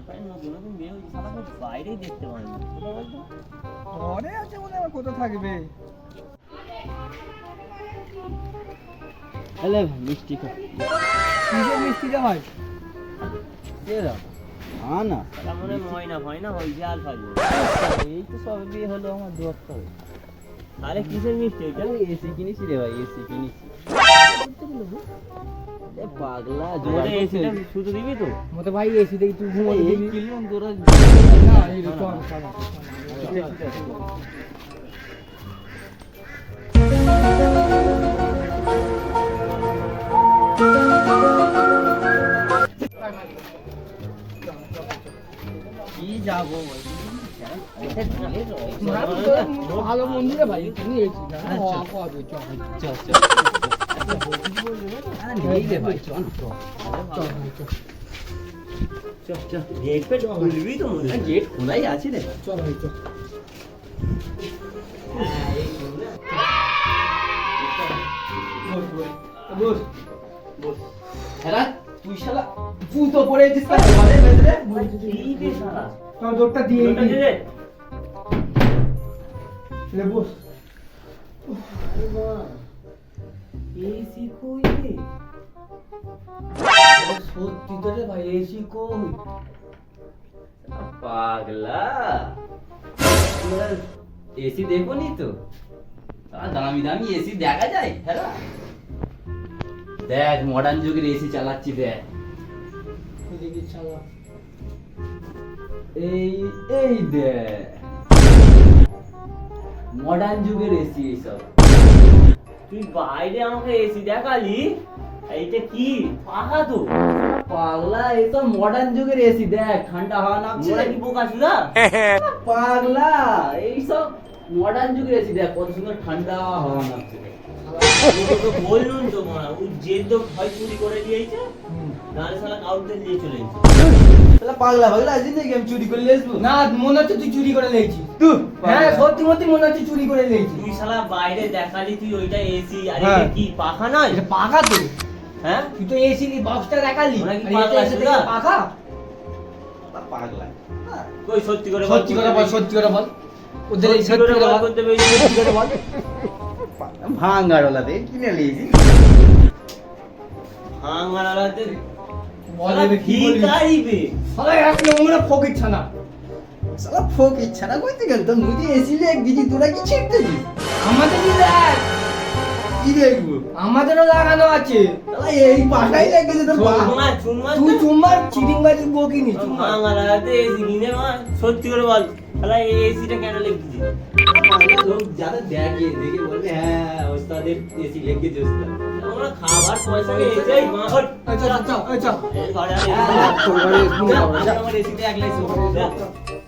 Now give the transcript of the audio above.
আলফায় নতুন নতুন বিয়ে হয়েছে সারা বাইরেই দেখতে পাই না ঘরে আছে বলে আমার কোথাও থাকবে? তাহলে মিষ্টি খা। কিসের মিষ্টিটা ভাই? হ্যাঁ না। তার মনে হয় ময়না ফয়না হয়েছে আলফা দিয়ে এই তো সবে বিয়ে হলো আমার দু হপ্তাহ আরে কিসের মিষ্টি এটা? এসি কিনেছি রে ভাই এসি কিনেছি। পাগলা করতে এসিটা শুধু দিবি তো? মতে ভাই এসি দেখি তুই ঘুমো এই কিনলাম তোরা না এই রে, চল চল কি যাব ভালো মন্দিরে ভাই তুমি এসি না। চল চল গেট পে খুলবি তো মনে হয়। গেট খোলাই আছে রে চল ভাই চল বস বস হ্যাঁ তুই শালা পুতো পড়ে আছিস তাই ঘরের ভেতরে এই রে দৌড়টা দিয়ে দে দে। লে বস আরে বাহ, এসি কই রে? সত্যি তো রে ভাই এসি কই? পাগলা। এসি দেখো নি তো দামি দামি এসি দেখা যায় হ্যাঁ দেখ মডার্ন যুগের এসি চালাচ্ছি দেখ। চালা? এই এই দেখ। মডার্ন যুগের এসি এইসব। তুই বাইরে আমাকে এসি দেখালি? এইটা কি? পাখা তো পাগলা এইসব মডার্ন যুগের এসি দেখ ঠান্ডা হাওয়া না কি বোকা ছিল পাগলা এইসব মডার্ন যুগের এসি দেখ কত সুন্দর ঠান্ডা হাওয়া বললুন তো ওই জেদ হয় চুরি করে দিয়েছে নাহলে শালা কাউকে নিয়ে চলে গেছে তাহলে পাগলা পাগলা আছিস নাকি আমি চুরি করে নিয়ে না মনে হচ্ছে তুই চুরি করে লেগেছিস তুই হ্যাঁ সত্যি মত্যি মনে হচ্ছে চুরি করে লেগেছিস তুই শালা বাইরে দেখালি তুই ওইটা এসি আর হ্যাঁ। এটা কি পাখা নয়? এটা পাখা তো। হ্যাঁ? তুই তো এসি বক্সটা দেখালি। আর পাগলা এসে ছিল? দেখি পাখা? পাগলা। কই সত্যি করে বল, সত্যি করে বল সত্যি করে বল। ওদের এই সত্যি করে বল বল করতে পেরেছিস সত্যি করে বল। ভাঙ্গাড়োলা কিনে লিয়েছি হাঙ্গারাতে বল কি বলবি? ভিখারিবে এক নম্বরে ফকির ছানা। সালা ফোক ইচ্ছা না গেল তো মুদি এসি লেগ দিছি তোরা কি ছিটতেছিস? আমাদের কি দেখ কি দেখব? আমাদেরও লাগানো আছে। এই পাটাই লেগেছে তোর তুই চুম্বার চিটিং বাজি বকিনি সত্যি করে বল তাহলে এই এসিটা কেন লেগেছে লোক যারা দেখে দেখে বলবে হ্যাঁ ওস্তাদের এসি লেগেছে ওস্তাদ আমরা খাবার পয়সা নিয়ে যাই মা আচ্ছা আচ্ছা আচ্ছা ঘরে হ্যাঁ। আমার এসিতে এক লাইসেন্স